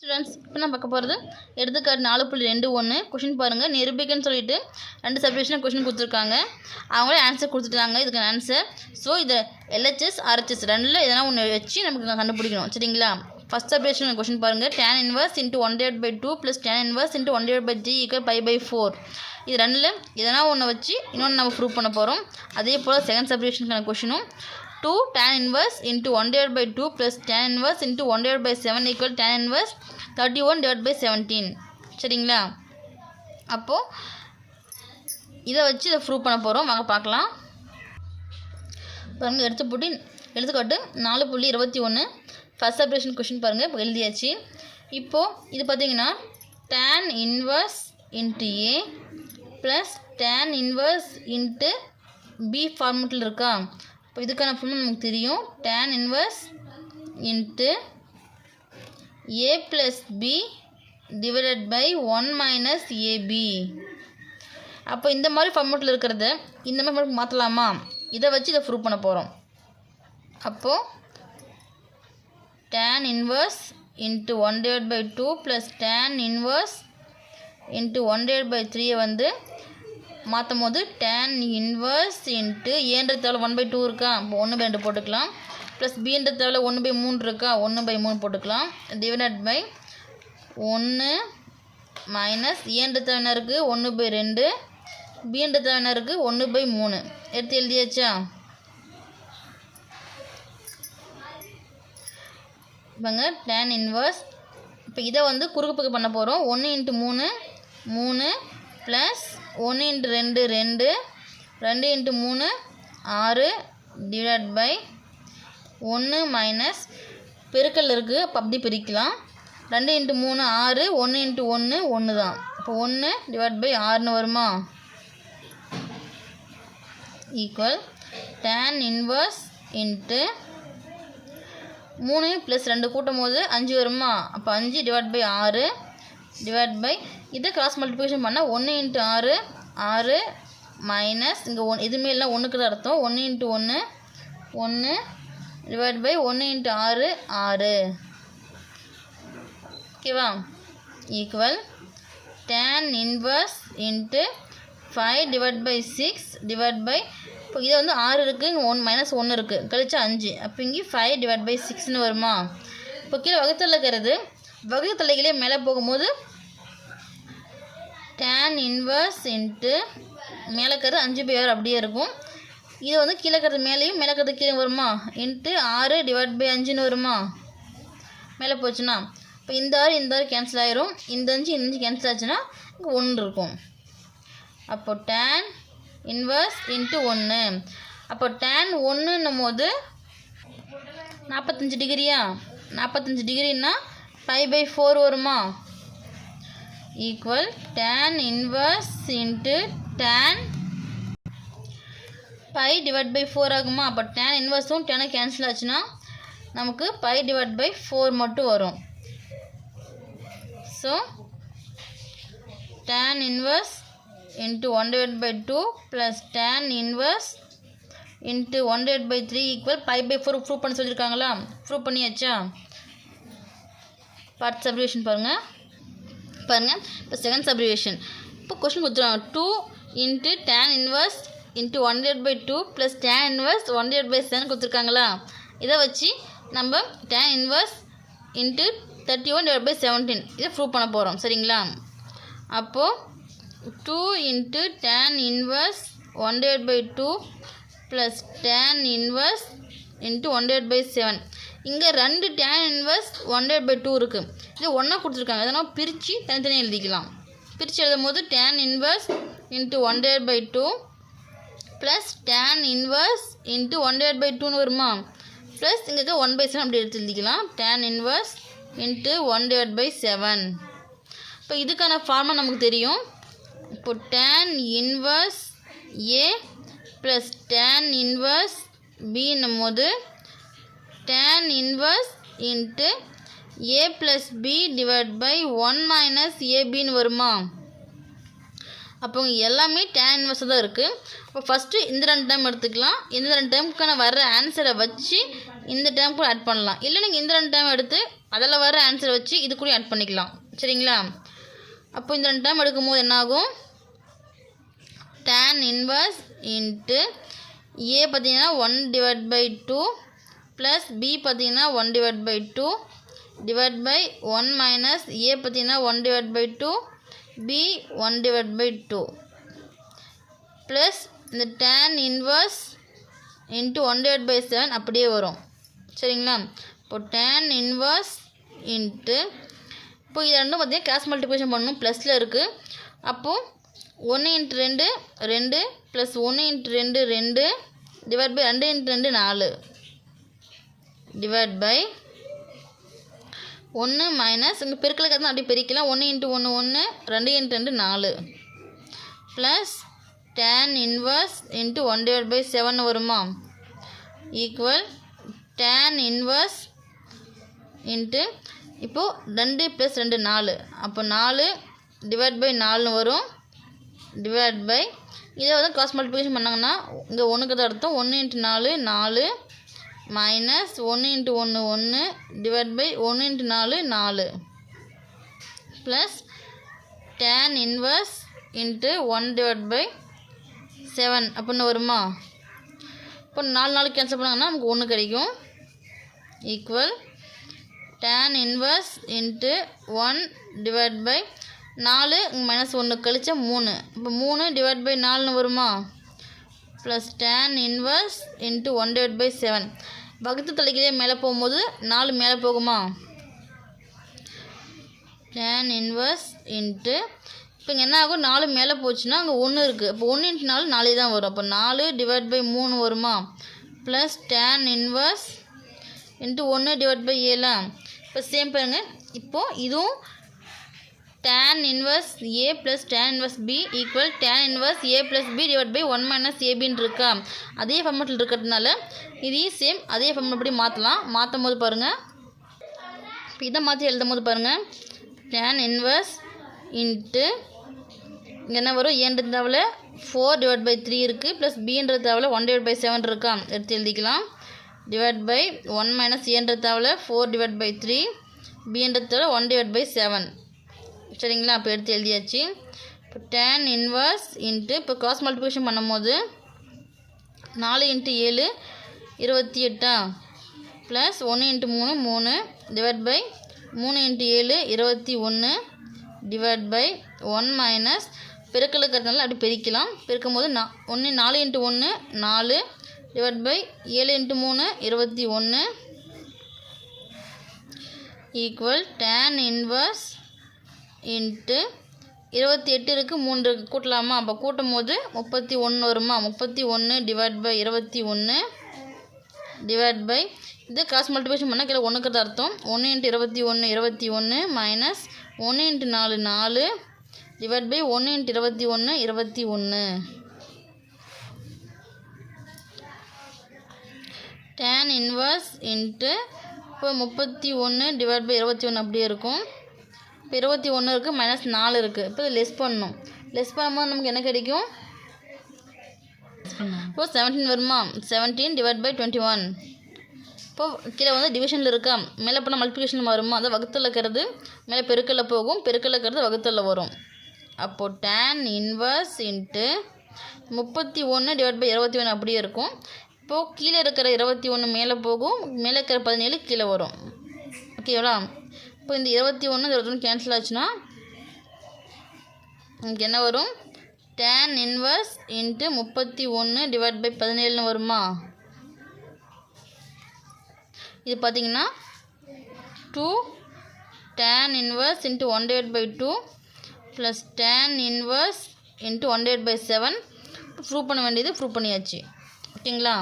Students இப்போ நான் பார்க்க போகிறது எடுத்துக்காட்டு நாலு புள்ளி ரெண்டு ஒன்று கொஷின் பாருங்கள் நிரூபிக்கன்னு சொல்லிட்டு ரெண்டு சப்டிவிஷன் கொஷின் கொடுத்துருக்காங்க. அவங்களே ஆன்சர் கொடுத்துட்டாங்க. இதுக்கு ஆன்சர் ஸோ இதை எல்ஹெச்எஸ் ஆர்ஹெச்எஸ் ரெண்டில் எதனா ஒன்று வச்சு நமக்கு கண்டுபிடிக்கணும். சரிங்களா? ஃபஸ்ட் சப்ஜெக்ஷன் கொஷின் பாருங்கள் tan inverse into one divide by two plus tan inverse into one divide by G equal pi by four இது ரெண்டில் எதனா ஒன்று வச்சு இன்னொன்று நம்ம ப்ரூவ் பண்ண போகிறோம் அதே போல் செகண்ட் சப்ஜெக்ஷனுக்கான கொஷினும் 2 tan inverse into 1 divided by 2 plus tan inverse into 1 divided by 7 equal tan inverse 31 divided by 17 சரிங்களா? அப்போது இதை வச்சு இதை ப்ரூவ் பண்ண போகிறோம் வாங்க பார்க்கலாம். பாருங்கள் எடுத்து போட்டு எடுத்துக்காட்டு நாலு புள்ளி இருபத்தி ஒன்று ஃபஸ்ட் ஆப்ரேஷன் கொஷின் பாருங்கள் இப்போ எழுதியாச்சு. இப்போது இது பார்த்தீங்கன்னா tan inverse into A plus tan inverse into B ஃபார்மெட்டில் இருக்கா? இப்போ இதுக்கான ஃபார்முலா நமக்கு தெரியும். Tan inverse into A plus B divided by one minus AB அப்போ இந்த மாதிரி ஃபார்மேட்டில் இருக்கிறத இந்த மாதிரி ஃபார்மெட் மாற்றலாமா இதை வச்சு இதை ப்ரூவ் பண்ண போகிறோம் அப்போது tan inverse into one divide by two plus tan inverse into one divide by த்ரீயை வந்து மாற்றும் போது டேன் இன்வர்ஸ் இன்ட்டு ஏன்ற தேவை ஒன் பை டூ இருக்கா? இப்போ ஒன்று பை ரெண்டு போட்டுக்கலாம். ப்ளஸ் பின்ற தேவை ஒன்று பை மூணு இருக்கா? ஒன்று பை மூணு போட்டுக்கலாம். டிவைடட் பை ஒன்று மைனஸ் ஏன்ற தேவை இருக்குது ஒன்று பை ரெண்டு. பின்ற தேவை இருக்குது ஒன்று பை மூணு. எடுத்து எழுதியாச்சா? இப்போங்க டேன் இன்வர்ஸ் இப்போ இதை வந்து குறுக்கு பக்கம் பண்ண போகிறோம் ஒன்று இன்ட்டு மூணு மூணு ப்ளஸ் ஒன்று இன்ட்டு ரெண்டு ரெண்டு. ரெண்டு இன்ட்டு மூணு ஆறு டிவைட் பை ஒன்று மைனஸ் பெருக்கல் இருக்குது அப்போ அப்படி பிரிக்கலாம். ரெண்டு இன்ட்டு மூணு ஆறு. ஒன்று இன்ட்டு ஒன்று ஒன்று தான். இப்போ ஒன்று டிவைட் பை ஆறுன்னு வருமா? ஈக்குவல் டேன் இன்வர்ஸ் இன்ட்டு மூணு ப்ளஸ் ரெண்டு கூட்டும் போது அஞ்சு வருமா? அப்போ அஞ்சு டிவைட் பை ஆறு டிவைட் பை இதை கிராஸ் மல்டிப்ளிகேஷன் பண்ணால் ஒன்று இன்ட்டு ஆறு ஆறு மைனஸ் இங்கே ஒன் இதுமே இல்லை ஒன்றுக்கு தான் அர்த்தம். ஒன்று இன்ட்டு ஒன்று ஒன்று டிவைட் பை ஒன்று இன்ட்டு ஆறு ஆறு. ஓகேவா equal tan inverse into five divide by six divide by இப்போ இதை வந்து ஆறு இருக்குது இங்கே ஒன் மைனஸ் ஒன்று இருக்குது கழிச்சா அஞ்சு. அப்போ இங்கே ஃபைவ் டிவைட் பை சிக்ஸ்னு வருமா? இப்போ கீழே வகுத்தல் இருக்கிறது. வகுத்தலைகளே மேலே போகும்போது டேன் இன்வர்ஸ் இன்ட்டு மேலே அஞ்சு பை ஆறு அப்படியே இருக்கும். இது வந்து கீழே மேலேயும் மேலே கீழே வருமா? இன்ட்டு ஆறு டிவைட் பை அஞ்சுன்னு வருமா? மேலே போச்சுன்னா? இப்போ இந்த ஆறு இந்த ஆறு கேன்சல் ஆயிரும். இந்த அஞ்சு இந்த அஞ்சு கேன்சல் ஆச்சுன்னா இங்கே ஒன்று இருக்கும். அப்போ டேன் இன்வர்ஸ் இன்ட்டு ஒன்று அப்போ டேன் ஒன்றுன்னும் போது நாற்பத்தஞ்சு டிகிரியா நாற்பத்தஞ்சு டிகிரின்னா ஃபைவ் பை ஃபோர் வருமா? Equal tan inverse into tan pi divide by four ஆகுமா? அப்போ டேன் இன்வர்ஸும் டேனை கேன்சல் ஆச்சுன்னா நமக்கு பை டிவைட் பை ஃபோர் மட்டும் வரும். So tan inverse into one divide by two plus tan inverse into one divide by three equal pi by four prove பண்ண சொல்லியிருக்காங்களா prove பண்ணியாச்சா? Part சப்ரிவேஷன் பாருங்கள் பாருங்கள் இப்போ செகண்ட் சப்ரிவேஷன் இப்போ கொஸ்டின் கொடுத்துருவாங்க. Two into tan inverse into one divide by two plus tan inverse one divide by seven கொடுத்துருக்காங்களா? இதை வச்சு நம்ம tan inverse into thirty one divide by seventeen இதை ப்ரூவ் பண்ண போகிறோம் சரிங்களா? அப்போது two into tan inverse one divide by two plus tan inverse into one divide by seven இங்கே ரெண்டு tan inverse one by two இருக்குது இது ஒன்றா கொடுத்துருக்காங்க. அதனால் பிரித்து தனித்தனியாக எழுதிக்கலாம். பிரித்து எழுதும் போது tan inverse into one by two plus tan inverse into one by டூன்னு வருமா? ப்ளஸ் இங்கே இருக்க ஒன் பை செவன் அப்படி எடுத்து எழுதிக்கலாம். Tan inverse into one divide by seven இப்போ இதுக்கான ஃபார்மா நமக்கு தெரியும். இப்போ tan inverse A plus tan inverse பின்னும் போது tan inverse into A plus B divide by one minus ஏபின்னு வருமா? அப்போங்க எல்லாமே டேன் inverse தான் இருக்குது அப்போ ஃபஸ்ட்டு இந்த ரெண்டு டைம் எடுத்துக்கலாம். இந்த ரெண்டு டைமுக்கான வர்ற ஆன்சரை வச்சு இந்த டைமுக்கு ஆட் பண்ணலாம். இல்லை நீங்கள் இந்த ரெண்டு டைம் எடுத்து அதில் வர ஆன்சரை வச்சு இது கூட ஆட் பண்ணிக்கலாம். சரிங்களா? அப்போ இந்த ரெண்டு டைம் எடுக்கும்போது என்னாகும்? tan inverse இன்ட்டு ஏ பார்த்தீங்கன்னா one divide by two plus B பார்த்தீங்கன்னா one divide by two divide by one minus A பார்த்தீங்கன்னா one divide by two B one divide by two plus இந்த tan inverse into one divide by seven அப்படியே வரும். சரிங்களா? இப்போ tan inverse into இப்போ இது ரெண்டும் பார்த்தீங்கன்னா கிராஸ் மல்டிப்ளிகேஷன் பண்ணணும் ப்ளஸில் இருக்குது அப்போது ஒன்று இன்ட்டு ரெண்டு ரெண்டு ப்ளஸ் ஒன்று இன்ட்டு ரெண்டு ரெண்டு டிவைட் பை ரெண்டு இன்ட்டு ரெண்டு நாலு. டிவைட் பை ஒன்று மைனஸ் இங்கே பெருக்கலுக்கு தான் அப்படியே பெருக்கலாம் ஒன்று இன்ட்டு ஒன்று ஒன்று ரெண்டு இன்ட்டு ரெண்டு நாலு. Plus tan inverse into one divide by seven வருமா? ஈக்குவல் டேன் இன்வர்ஸ் இன்ட்டு இப்போது ரெண்டு ப்ளஸ் ரெண்டு நாலு. அப்போ நாலு டிவைட் பை நாலுன்னு வரும். டிவைட் பை இதை வந்து காஸ் மல்டிப்ளிகேஷன் பண்ணாங்கன்னா இங்கே ஒன்றுக்கு தான் அர்த்தம். ஒன்று இன்ட்டு நாலு நாலு மைனஸ் ஒன்று இன்ட்டு ஒன்று ஒன்று டிவைட் பை ஒன்று இன்ட்டு நாலு நாலு. Plus tan inverse into one divide by seven அப்படின்னு வருமா? இப்போ நாலு நாலு கேன்சல் பண்ணாங்கன்னா நமக்கு ஒன்று கிடைக்கும். Equal tan inverse into one divide by நாலு மைனஸ் ஒன்று கழிச்சா மூணு. இப்போ மூணு டிவைட் பை நாலுன்னு வருமா? Plus tan inverse into one divide by seven பக்கத்து தலைக்கிலே மேலே போகும்போது நாலு மேலே போகுமா? டேன் இன்வர்ஸ் இன்ட்டு இப்போ இங்கே என்ன ஆகும்? நாலு மேலே போச்சுன்னா அங்கே ஒன்று இருக்குது இப்போ ஒன்று இன்ட்டு நாலு நாலே தான் வரும். அப்போ நாலு டிவைட் பை மூணு வருமா? ப்ளஸ் டேன் இன்வர்ஸ் இன்ட்டு ஒன்று டிவைட் பை ஏழா? இப்போ சேம் பாருங்கள் இப்போது இதுவும் tan inverse A plus tan inverse B equal tan inverse A plus B divide by one minus ஏபின்னு இருக்கா? அதே ஃபார்மெட்டில் இருக்கிறதுனால இதையும் சேம் அதே ஃபார்மெட் எப்படி மாற்றலாம் மாற்றும் போது பாருங்கள் இப்போ இதை மாற்றி எழுதும் போது பாருங்கள் tan இன்வர்ஸ் இன்ட்டு என்ன வரும்? ஏன்ற தவிர ஃபோர் டிவைட் பை த்ரீ இருக்குது ப்ளஸ் பின்ற தவிர ஒன் டிவைட் பை செவன் இருக்கா? எடுத்து எழுதிக்கலாம். டிவைட் பை ஒன் மைனஸ் ஏன்ற தவிர ஃபோர் டிவைட் பை த்ரீ பின்ற தவிர ஒன் டிவைட் பை செவன் சரிங்களா? அப்போ எடுத்து எழுதியாச்சு. இப்போ டேன் இன்வர்ஸ் இன்ட்டு இப்போ கிராஸ் மல்டிப்ளிகேஷன் பண்ணும்போது நாலு இன்ட்டு ஏழு இருபத்தி எட்டா? ப்ளஸ் ஒன்று இன்ட்டு மூணு மூணு டிவைட் பை மூணு இன்ட்டு ஏழு இருபத்தி ஒன்று டிவைட் பை ஒன் மைனஸ் பெருக்கலுக்கிறதுனால அப்படி பெருக்கலாம். பெருக்கும் போது நா ஒன்று நாலு இன்ட்டு ஒன்று நாலு டிவைட் பை ஏழு இன்ட்டு மூணு இருபத்தி ஒன்று ஈக்குவல் டேன் இன்வர்ஸ் இன்ட்டு இருபத்தி எட்டு இருக்குது மூன்று இருக்குது கூட்டலாமா? அப்போ கூட்டும் போது முப்பத்தி ஒன்று வருமா? முப்பத்தி ஒன்று டிவைட் பை இருபத்தி ஒன்று டிவைட் பை இது கிராஸ் மல்டிபிகேஷன் பண்ணால் கீழே ஒன்றுக்கு அர்த்தம். ஒன்று இன்ட்டு இருபத்தி ஒன்று இருபத்தி ஒன்று மைனஸ் ஒன்று இன்ட்டு நாலு நாலு டிவைட் பை ஒன்று இன்ட்டு இருபத்தி ஒன்று இருபத்தி ஒன்று டேன் இன்வர்ஸ் இன்ட்டு இப்போ முப்பத்தி ஒன்று டிவைட் பை இருபத்தி ஒன்று அப்படியே இருக்கும். இப்போ இருபத்தி ஒன்று இருக்குது மைனஸ் நாலு இருக்குது இப்போ லெஸ் பண்ணணும். லெஸ் பண்ணும்போது நமக்கு என்ன கிடைக்கும்? இப்போ செவன்டீன் வருமா? Seventeen divide by twenty one இப்போ கீழே வந்து டிவிஷனில் இருக்கா? மேலே போனால் மல்டிப்ளிகேஷன் வருமா? அதை வகுத்தில் இருக்கிறது. மேலே பெருக்கலில் போகும். பெருக்கலில் இருக்கிறது வகுத்தில் வரும். அப்போது டேன் இன்வர்ஸ் இன்ட்டு முப்பத்தி ஒன்று டிவைட் பை இருபத்தி ஒன்று அப்படியே இருக்கும். இப்போது கீழே இருக்கிற இருபத்தி ஒன்று மேலே போகும். மேலே இருக்கிற பதினேழு கீழே வரும். ஓகேவா இப்போ இந்த இருபத்தி ஒன்று இருபத்தி ஒன்று கேன்சல் ஆச்சுன்னா நமக்கு என்ன வரும்? டேன் இன்வர்ஸ் இன்ட்டு முப்பத்தி ஒன்று டிவைட் பை பதினேழுன்னு வருமா? இது பார்த்தீங்கன்னா two tan inverse into one divide by two plus tan inverse into one divide by seven prove பண்ண வேண்டியது ப்ரூவ் பண்ணியாச்சு. ஓகேங்களா?